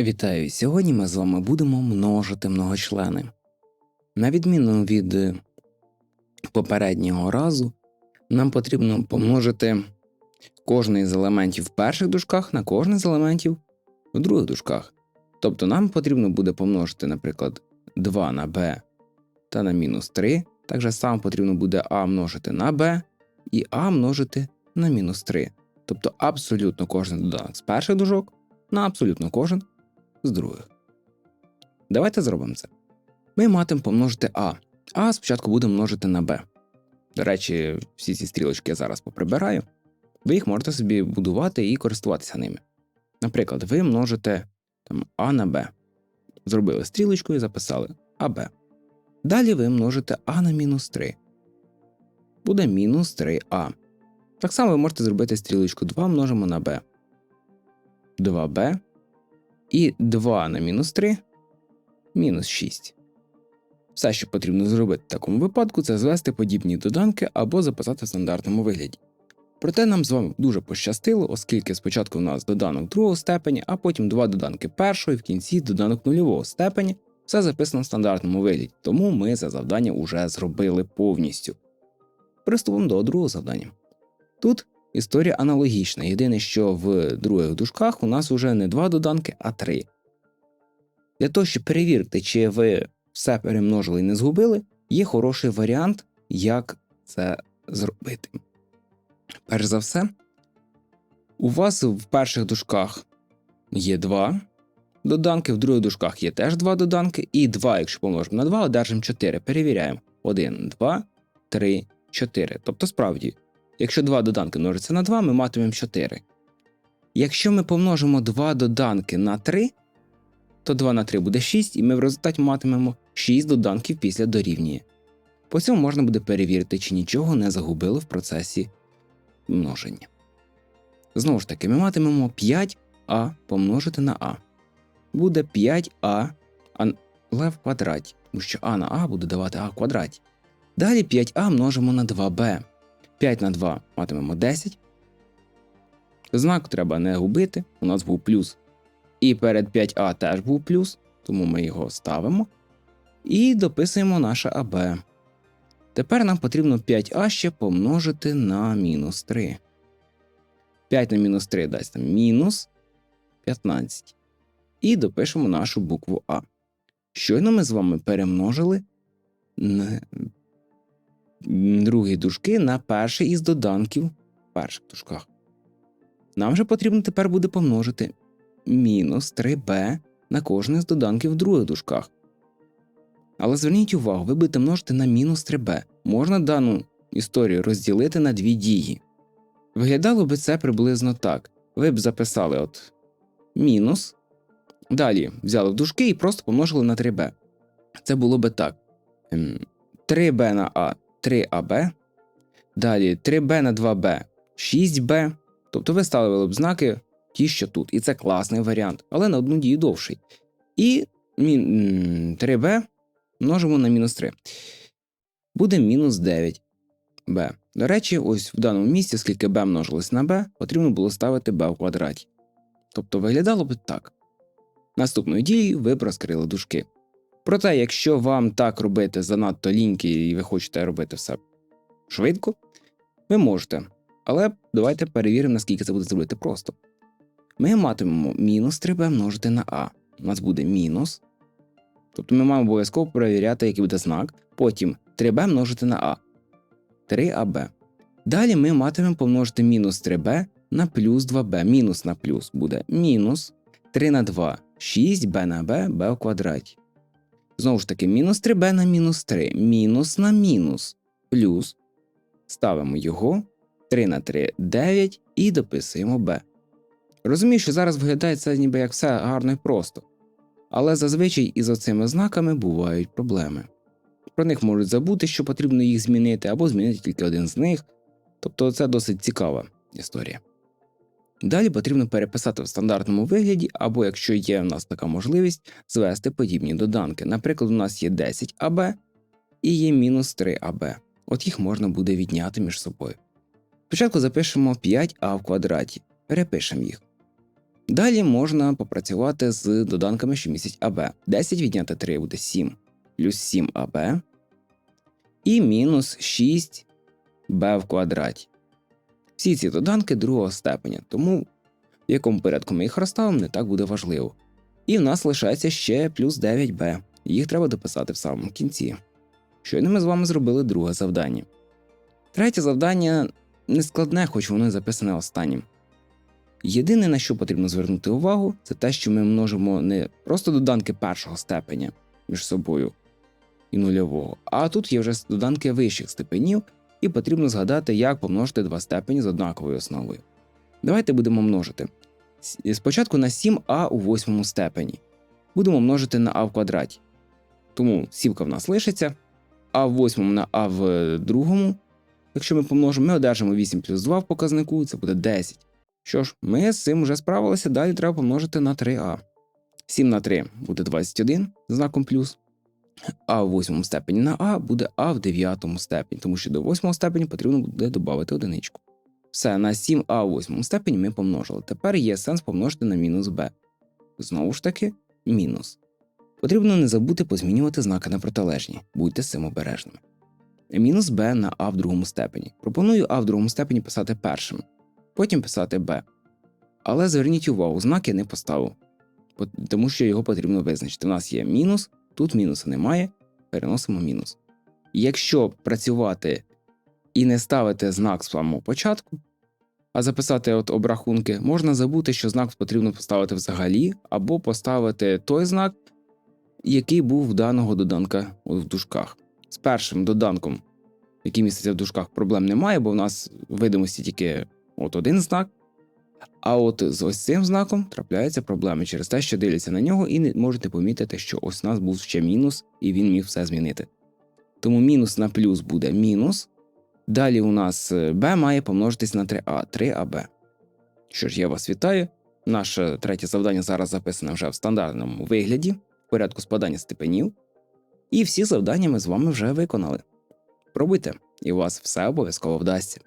Вітаю! Сьогодні ми з вами будемо множити многочлени. На відміну від е, попереднього разу, нам потрібно помножити кожний з елементів в перших дужках на кожний з елементів в других дужках. Тобто нам потрібно буде помножити, наприклад, 2 на b та на мінус 3. Так же само потрібно буде а множити на b і а множити на мінус 3. Тобто абсолютно кожен доданок з перших дужок на абсолютно кожен з других. Давайте зробимо це. Ми матимемо помножити А. А спочатку будемо множити на Б. До речі, всі ці стрілочки я зараз поприбираю. Ви їх можете собі будувати і користуватися ними. Наприклад, ви множите там, А на Б. Зробили стрілочку і записали АБ. Далі ви множите А на мінус 3. Буде мінус 3А. Так само ви можете зробити стрілочку 2 множимо на Б. 2Б і 2 на мінус 3 мінус 6. Все, що потрібно зробити в такому випадку, це звести подібні доданки або записати в стандартному вигляді. Проте нам з вами дуже пощастило, оскільки спочатку в нас доданок другого степеня, а потім два доданки першого і в кінці доданок нульового степеня. Все записано в стандартному вигляді, тому ми це завдання вже зробили повністю. Приступимо до другого завдання. Тут Історія аналогічна. Єдине, що в других дужках у нас вже не два доданки, а три. Для того, щоб перевірити, чи ви все перемножили і не згубили, є хороший варіант, як це зробити. Перш за все, у вас в перших дужках є два доданки, в других дужках є теж два доданки, і два, якщо помножимо на два, одержимо 4. Перевіряємо. 1, 2, 3, 4. Тобто, справді. Якщо два доданки множиться на 2, ми матимемо 4. Якщо ми помножимо два доданки на 3, то 2 на 3 буде 6, і ми в результаті матимемо 6 доданків після дорівнює. По цьому можна буде перевірити, чи нічого не загубили в процесі множення. Знову ж таки, ми матимемо 5а помножити на а. Буде 5а але в квадраті, тому що а на а буде давати а в квадраті. Далі 5а множимо на 2b. 5 на 2 матимемо 10. Знак треба не губити. У нас був плюс. І перед 5а теж був плюс, тому ми його ставимо. І дописуємо наше АБ. Тепер нам потрібно 5а ще помножити на мінус 3. 5 на мінус 3 дасть нам мінус 15. І допишемо нашу букву А. Щойно ми з вами перемножили другі дужки на перший із доданків в перших дужках. Нам же потрібно тепер буде помножити мінус 3b на кожен з доданків в других дужках. Але зверніть увагу, ви будете множити на мінус 3b. Можна дану історію розділити на дві дії. Виглядало би це приблизно так. Ви б записали от мінус. Далі взяли в дужки і просто помножили на 3b. Це було би так. 3b ем, на А 3АБ. Далі 3Б на 2Б 6Б. Тобто ви ставили б знаки ті, що тут. І це класний варіант, але на одну дію довший. І 3Б множимо на мінус 3. Буде мінус 9Б. До речі, ось в даному місці, оскільки b множилось на b, потрібно було ставити b в квадраті. Тобто виглядало б так. Наступною дією ви б розкрили дужки. Проте, якщо вам так робити занадто ліньки і ви хочете робити все швидко, ви можете. Але давайте перевіримо, наскільки це буде зробити просто. Ми матимемо мінус 3b множити на а. У нас буде мінус. Тобто ми маємо обов'язково перевіряти, який буде знак. Потім 3b множити на а. 3аб. Далі ми матимемо помножити мінус 3b на плюс 2b. Мінус на плюс буде мінус 3 на 2, 6b на b, b в квадраті. Знову ж таки, мінус 3b на мінус 3, мінус на мінус, плюс. Ставимо його 3 на 3 9 і дописуємо b. Розумію, що зараз виглядає це ніби як все гарно і просто. Але зазвичай із оцими знаками бувають проблеми. Про них можуть забути, що потрібно їх змінити, або змінити тільки один з них. Тобто це досить цікава історія. Далі потрібно переписати в стандартному вигляді, або, якщо є в нас така можливість, звести подібні доданки. Наприклад, у нас є 10АБ і є мінус 3АБ. От їх можна буде відняти між собою. Спочатку запишемо 5а в квадраті, перепишемо їх. Далі можна попрацювати з доданками, що містять АБ. 10 відняти 3 буде 7, плюс 7 АБ. І мінус 6 Б в квадраті. Всі ці доданки другого степеня, тому в якому порядку ми їх розставимо, не так буде важливо. І в нас лишається ще плюс 9b. Їх треба дописати в самому кінці. Щойно ми з вами зробили друге завдання. Третє завдання не складне, хоч воно і записане останнім. Єдине, на що потрібно звернути увагу, це те, що ми множимо не просто доданки першого степеня між собою і нульового, а тут є вже доданки вищих степенів, і потрібно згадати, як помножити два степені з однаковою основою. Давайте будемо множити. Спочатку на 7а у восьмому степені. Будемо множити на а в квадраті. Тому сівка в нас лишиться, а в восьмому на а в е, другому. Якщо ми помножимо, ми одержимо 8 плюс 2 в показнику, це буде 10. Що ж, ми з цим вже справилися, далі треба помножити на 3а. 7 на 3 буде 21 знаком плюс. А в восьмому степені на А буде А в дев'ятому степені, тому що до восьмого степені потрібно буде додати одиничку. Все, на 7а у восьмому степені ми помножили. Тепер є сенс помножити на мінус b. Знову ж таки, мінус. Потрібно не забути позмінювати знаки на протилежні, будьте з цим обережними. Мінус b на а в другому степені. Пропоную а в другому степені писати першим, потім писати b. Але зверніть увагу, знак я не поставив, тому що його потрібно визначити. У нас є мінус, тут мінуса немає, переносимо мінус. Якщо працювати і не ставити знак з самого початку, а записати от обрахунки, можна забути, що знак потрібно поставити взагалі, або поставити той знак, який був в даного доданка в дужках. З першим доданком, який міститься в дужках, проблем немає, бо в нас в видимості тільки от один знак. А от з ось цим знаком трапляються проблеми через те, що дивляться на нього і не можете помітити, що ось у нас був ще мінус, і він міг все змінити. Тому мінус на плюс буде мінус. Далі у нас е, b має помножитись на 3a, 3ab. Що ж, я вас вітаю. Наше третє завдання зараз записане вже в стандартному вигляді, в порядку складання степенів. І всі завдання ми з вами вже виконали. Пробуйте, і у вас все обов'язково вдасться.